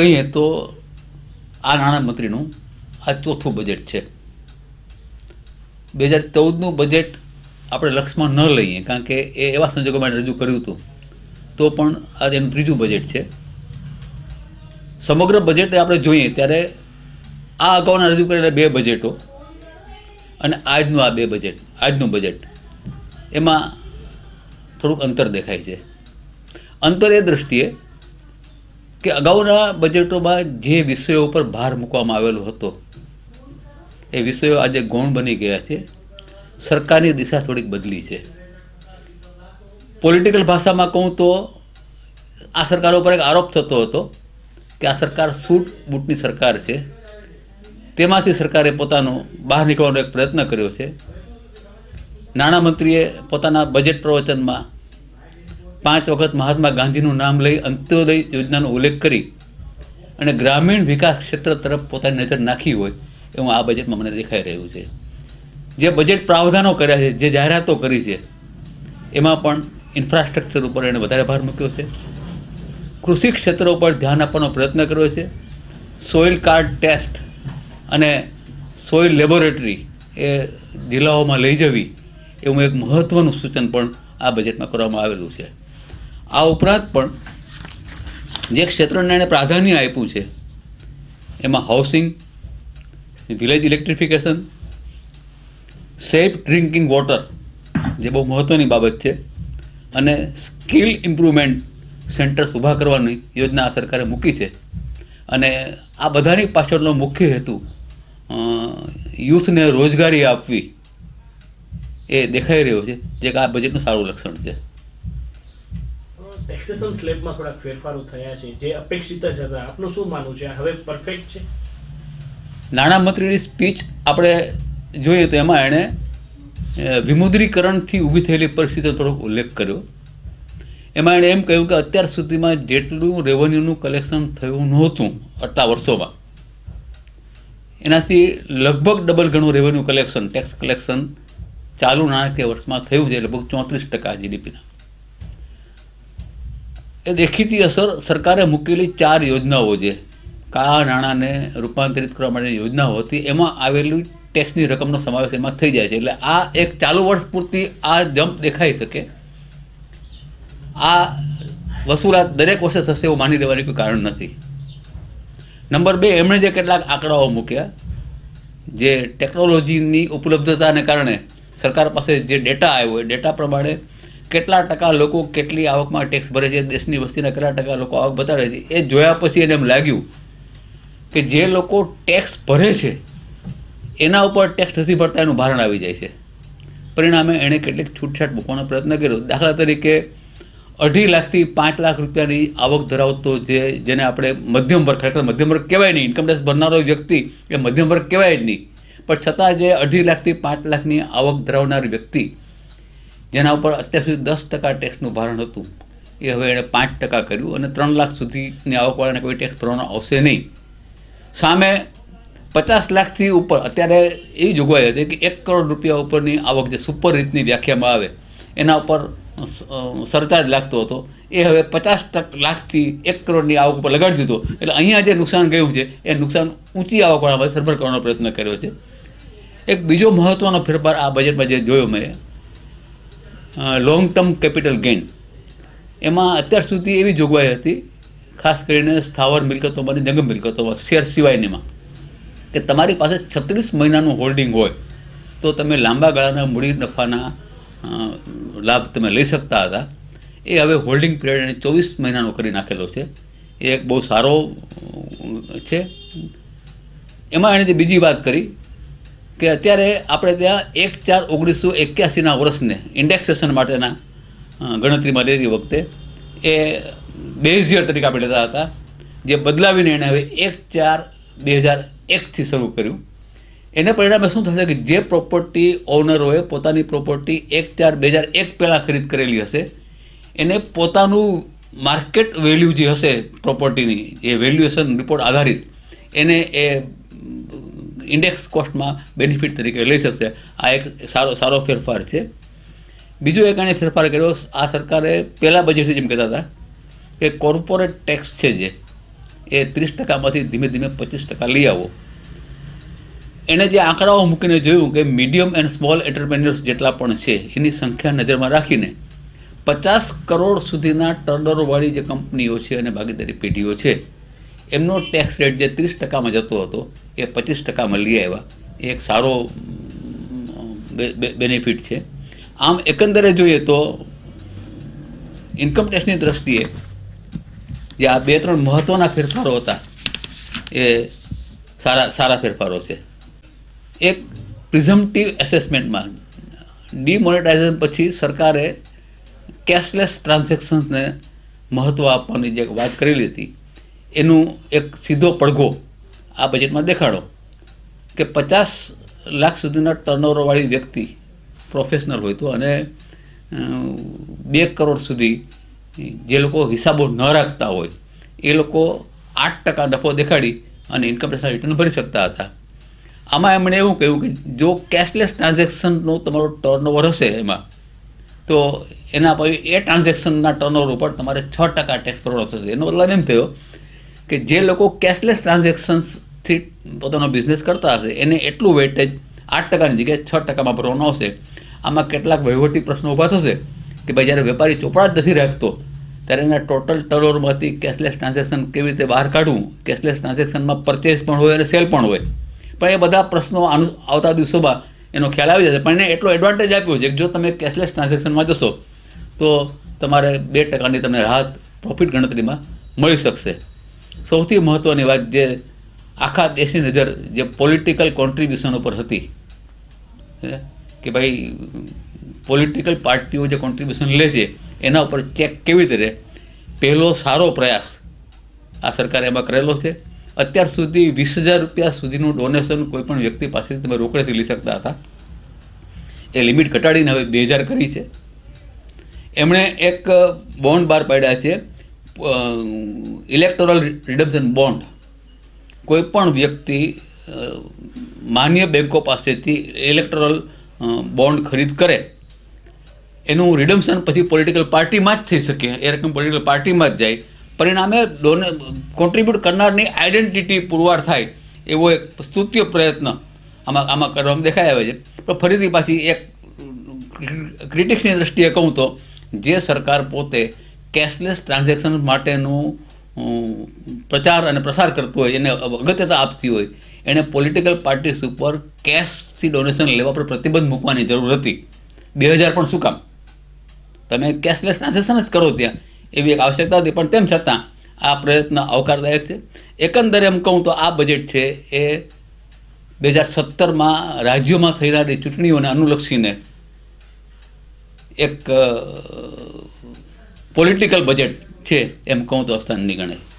કહીએ તો આ નાણામંત્રીનું આ ચોથું બજેટ છે. બે હજાર ચૌદનું બજેટ આપણે લક્ષમાં ન લઈએ, કારણ કે એ એવા સંજોગોમાં રજૂ કર્યું હતું. તો પણ આ એનું ત્રીજું બજેટ છે. સમગ્ર બજેટ આપણે જોઈએ ત્યારે આ અગાઉના રજૂ કરેલા બે બજેટો અને આજનું આ બે બજેટ આજનું બજેટ એમાં થોડુંક અંતર દેખાય છે. અંતર એ દૃષ્ટિએ કે અગાઉના બજેટોમાં જે વિષયો ઉપર ભાર મૂકવામાં આવેલો હતો, એ વિષયો આજે ગૌણ બની ગયા છે. સરકારની દિશા થોડીક બદલી છે. પોલિટિકલ ભાષામાં કહું તો આ સરકાર ઉપર એક આરોપ થતો હતો કે આ સરકાર સૂટ બૂટની સરકાર છે. તેમાંથી સરકારે પોતાનો બહાર નીકળવાનો એક પ્રયત્ન કર્યો છે. નાણામંત્રીએ પોતાના બજેટ પ્રવચનમાં પાંચ વખત મહાત્મા ગાંધીનું નામ લઈ અંત્યોદય યોજનાનો ઉલ્લેખ કરી અને ગ્રામીણ વિકાસ ક્ષેત્ર તરફ પોતાની નજર નાખી હોય એવું આ બજેટમાં મને દેખાઈ રહ્યું છે. જે બજેટ પ્રાવધાનો કર્યા છે, જે જાહેરાતો કરી છે, એમાં પણ ઇન્ફ્રાસ્ટ્રક્ચર ઉપર એણે વધારે ભાર મૂક્યો છે. કૃષિ ક્ષેત્ર ઉપર ધ્યાન આપવાનો પ્રયત્ન કર્યો છે. સોઇલ કાર્ડ ટેસ્ટ અને સોઇલ લેબોરેટરી એ જિલ્લાઓમાં લઈ જવી એવું એક મહત્ત્વનું સૂચન પણ આ બજેટમાં કરવામાં આવેલું છે. આ ઉપરાંત પણ જે ક્ષેત્રને એણે પ્રાધાન્ય આપ્યું છે, એમાં housing village electrification safe drinking water જે બહુ મહત્ત્વની બાબત છે, અને સ્કિલ ઇમ્પ્રુવમેન્ટ સેન્ટર્સ ઊભા કરવાની યોજના આ સરકારે મૂકી છે. અને આ બધાની પાછળનો મુખ્ય હેતુ યુથને રોજગારી આપવી એ દેખાઈ રહ્યો છે, જે આ બજેટનું સારું લક્ષણ છે. ટેક્સેશન સ્લેબમાં થોડા ફેરફારો થયા છે, જે અપેક્ષિત જ હતા. આપનું શું માનવું છે? હવે પરફેક્ટ છે? નાણામંત્રીની સ્પીચ આપણે જોઈએ તો એમાં એણે વિમુદ્રીકરણથી ઊભી થયેલી પરિસ્થિતિનો થોડોક ઉલ્લેખ કર્યો. એમાં એણે એમ કહ્યું કે અત્યાર સુધીમાં જેટલું રેવન્યુનું કલેક્શન થયું નહોતું આટલા વર્ષોમાં, એનાથી લગભગ ડબલ ગણું રેવન્યુ કલેક્શન ટેક્સ કલેક્શન ચાલુ નાણાકીય વર્ષમાં થયું છે, લગભગ ચોત્રીસ ટકા જીડીપીના એ દેખીતી અસર સરકારે મૂકેલી ચાર યોજનાઓ છે. કાળા નાણાંને રૂપાંતરિત કરવા માટેની યોજનાઓ હતી. એમાં આવેલી ટેક્સની રકમનો સમાવેશ એમાં થઈ જાય છે. એટલે આ એક ચાલુ વર્ષ પૂરતી આ જમ્પ દેખાઈ શકે. આ વસૂલાત દરેક વર્ષે થશે એવું માની લેવાની કોઈ કારણ નથી. નંબર બે, એમણે જે કેટલાક આંકડાઓ મૂક્યા, જે ટેકનોલોજીની ઉપલબ્ધતાને કારણે સરકાર પાસે જે ડેટા આવ્યો એ ડેટા પ્રમાણે કેટલા ટકા લોકો કેટલી આવકમાં ટેક્સ ભરે છે, દેશની વસ્તીના કેટલા ટકા લોકો આવક બતાવે છે, એ જોયા પછી એને એમ લાગ્યું કે જે લોકો ટેક્સ ભરે છે, એના ઉપર ટેક્સ નથી ભરતા, એનું ભારણ આવી જાય છે. પરિણામે એણે કેટલીક છૂટછાટ મૂકવાનો પ્રયત્ન કર્યો. દાખલા તરીકે અઢી લાખથી પાંચ લાખ રૂપિયાની આવક ધરાવતો જે, જેને આપણે મધ્યમ વર્ગ ખરેખર મધ્યમ વર્ગ કહેવાય નહીં ઇન્કમ ટેક્સ ભરનારો વ્યક્તિ એ મધ્યમ વર્ગ કહેવાય જ નહીં. પણ છતાં જે અઢી લાખથી પાંચ લાખની આવક ધરાવનાર વ્યક્તિ જેના ઉપર અત્યાર સુધી દસ ટકા ટેક્સનું ભારણ હતું. એ હવે એણે પાંચ ટકા કર્યું અને ત્રણ લાખ સુધીની આવકવાળાને કોઈ ટેક્સ ભરવાનો આવશે નહીં. સામે પચાસ લાખથી ઉપર, અત્યારે એવી જોગવાઈ હતી કે એક કરોડ રૂપિયા ઉપરની આવક જે સુપર રીતની વ્યાખ્યામાં આવે, એના ઉપર સરચાર્જ લાગતો હતો. એ હવે પચાસ લાખથી એક કરોડની આવક ઉપર લગાડી દીધો. એટલે અહીંયા જે નુકસાન ગયું છે, એ નુકસાન ઊંચી આવકવાળામાં સરભર કરવાનો પ્રયત્ન કર્યો છે. એક બીજો મહત્ત્વનો ફેરફાર આ બજેટમાં જે જોયો મેં લોંગ ટર્મ કેપિટલ ગેઇન એમાં અત્યાર સુધી એવી જોગવાઈ હતી, ખાસ કરીને સ્થાવર મિલકતોમાં જંગમ મિલકતોમાં શેર સિવાયનીમાં કે તમારી પાસે છત્રીસ મહિનાનું હોલ્ડિંગ હોય, તો તમે લાંબા ગાળાના મૂડી નફાના લાભ તમે લઈ શકતા હતા. એ હવે હોલ્ડિંગ પિરિયડ એને ચોવીસ મહિનાનો કરી નાખેલો છે. એ એક બહુ સારો છે. એમાં એણે જે બીજી વાત કરી કે અત્યારે આપણે ત્યાં એક ચાર ઓગણીસો એક્યાસીના વર્ષને ઇન્ડેક્સેશન માટેના ગણતરીમાં લેતી વખતે એ બેઝ યર તરીકે આપણે લેતા હતા, જે બદલાવીને એણે હવે એક ચાર બે હજાર એકથી શરૂ કર્યું. એને પરિણામે શું થશે કે જે પ્રોપર્ટી ઓનરોએ પોતાની પ્રોપર્ટી એક ચાર બે હજાર એક પહેલાં ખરીદ કરેલી હશે, એને પોતાનું માર્કેટ વેલ્યુ જે હશે પ્રોપર્ટીની એ વેલ્યુએશન રિપોર્ટ આધારિત, એને એ ઇન્ડેક્સ કોસ્ટમાં બેનિફિટ તરીકે લઈ શકશે. આ એક સારો સારો ફેરફાર છે. બીજો એક એણે ફેરફાર કર્યો, આ સરકારે પહેલાં બજેટથી જેમ કહેતા હતા કે કોર્પોરેટ ટેક્સ છે જે, એ ત્રીસ ટકામાંથી ધીમે ધીમે પચીસ ટકા લઈ આવો. એણે જે આંકડાઓ મૂકીને જોયું કે મીડિયમ એન્ડ સ્મોલ એન્ટરપ્રેન્યોર્સ જેટલા પણ છે, એની સંખ્યા નજરમાં રાખીને પચાસ કરોડ સુધીના ટર્નઓવરવાળી જે કંપનીઓ છે અને ભાગીદારી પેઢીઓ છે, એમનો ટેક્સ રેટ જે ત્રીસ ટકામાં જતો હતો એ પચીસ ટકામાં લઈ આવ્યા. એ એક સારો બેનિફિટ છે. આમ એકંદરે જોઈએ તો ઇન્કમ ટેક્સની દ્રષ્ટિએ જે આ બે, ત્રણ મહત્ત્વના ફેરફારો હતા, એ સારા સારા ફેરફારો છે. એક પ્રિઝમ્પટિવ એસેસમેન્ટમાં ડિમોનેટાઇઝેશન પછી સરકારે કેશલેસ ટ્રાન્ઝેક્શન્સને મહત્ત્વ આપવાની જે વાત કરેલી હતી, એનું એક સીધો પડઘો આ બજેટમાં દેખાડો કે પચાસ લાખ સુધીના ટર્નઓવરવાળી વ્યક્તિ પ્રોફેશનલ હોય તો અને બે કરોડ સુધી જે લોકો હિસાબો ન રાખતા હોય, એ લોકો આઠ ટકા નફો દેખાડી અને ઇન્કમ ટેક્સના રિટર્ન ભરી શકતા હતા. આમાં એમણે એવું કહ્યું કે જો કેશલેસ ટ્રાન્ઝેક્શનનો તમારો ટર્નઓવર હશે એમાં, તો એના પછી એ ટ્રાન્ઝેક્શનના ટર્નઓવર ઉપર તમારે છ ટકા ટેક્સ ભરવાનો થશે. એનો મતલબ એમ થયો કે જે લોકો કેશલેસ ટ્રાન્ઝેક્શન્સથી પોતાનો બિઝનેસ કરતા હશે, એને એટલું વેટેજ આઠ ટકાની જગ્યાએ છ ટકામાં ભરવાનો આવશે. આમાં કેટલાક વહીવટી પ્રશ્નો ઊભા થશે કે ભાઈ જ્યારે વેપારી ચોપડા જ નથી રાખતો, ત્યારે એના ટોટલ ટર્નઓવરમાંથી કેશલેસ ટ્રાન્ઝેક્શન કેવી રીતે બહાર કાઢવું? કેશલેસ ટ્રાન્ઝેક્શનમાં પરચેસ પણ હોય અને સેલ પણ હોય. પણ એ બધા પ્રશ્નો આવતા દિવસોમાં એનો ખ્યાલ આવી જશે. પણ એને એટલો એડવાન્ટેજ આપ્યો છે કે જો તમે કેશલેસ ટ્રાન્ઝેક્શનમાં જશો, તો તમારે બે ટકાની તમને રાહત પ્રોફિટ ગણતરીમાં મળી શકશે. સૌથી મહત્ત્વની વાત જે આખા દેશની નજર, જે પોલિટિકલ કોન્ટ્રીબ્યુશન ઉપર હતી કે ભાઈ પોલિટિકલ પાર્ટીઓ જે કોન્ટ્રીબ્યુશન લે છે, એના ઉપર ચેક કેવી રીતે પહેલો સારો પ્રયાસ આ સરકારે એમાં કરેલો છે. અત્યાર સુધી વીસ હજાર રૂપિયા સુધીનું ડોનેશન કોઈ પણ વ્યક્તિ પાસેથી તમે રોકડેથી લઈ શકતા હતા. એ લિમિટ ઘટાડીને હવે બે હજાર કરી છે. એમણે એક બોન્ડ બહાર પાડ્યા છે. ઇલેક્ટોરલ રિડમ્શન બોન્ડ કોઈ પણ વ્યક્તિ માન્ય બેંકો પાસેથી ઇલેક્ટોરલ બોન્ડ ખરીદ કરે, એનું રિડમ્પશન પછી પોલિટિકલ પાર્ટીમાં જ થઈ શકે, એ રકમ પોલિટિકલ પાર્ટીમાં જ જાય. પરિણામે ડોને કોન્ટ્રીબ્યુટ કરનારની આઈડેન્ટિટી પુરવાર થાય, એવો એક સ્તુત્ય પ્રયત્ન આમાં આમાં કરવામાં દેખાઈ આવે છે. પણ ફરીથી પાછી એક ક્રિટિક્સની દ્રષ્ટિએ કહું તો, જે સરકાર પોતે કેશલેસ ટ્રાન્ઝેક્શન માટેનું પ્રચાર અને પ્રસાર કરતું હોય, એને અગત્યતા આપતી હોય એણે પોલિટિકલ પાર્ટીસ ઉપર કેશથી ડોનેશન લેવા પર પ્રતિબંધ મૂકવાની જરૂર હતી. બે હજાર પણ શું કામ? તમે કેશલેસ ટ્રાન્ઝેક્શન જ કરો ત્યાં. એવી એક આવશ્યકતા હતી, પણ તેમ છતાં આ પ્રયત્ન આવકારદાયક છે. એકંદરે એમ કહું તો આ બજેટ છે એ બે હજાર સત્તરમાં રાજ્યોમાં થનારી ચૂંટણીઓને અનુલક્ષીને એક પોલિટિકલ બજેટ છે એમ કહું તો અસ્થાનની ગણાય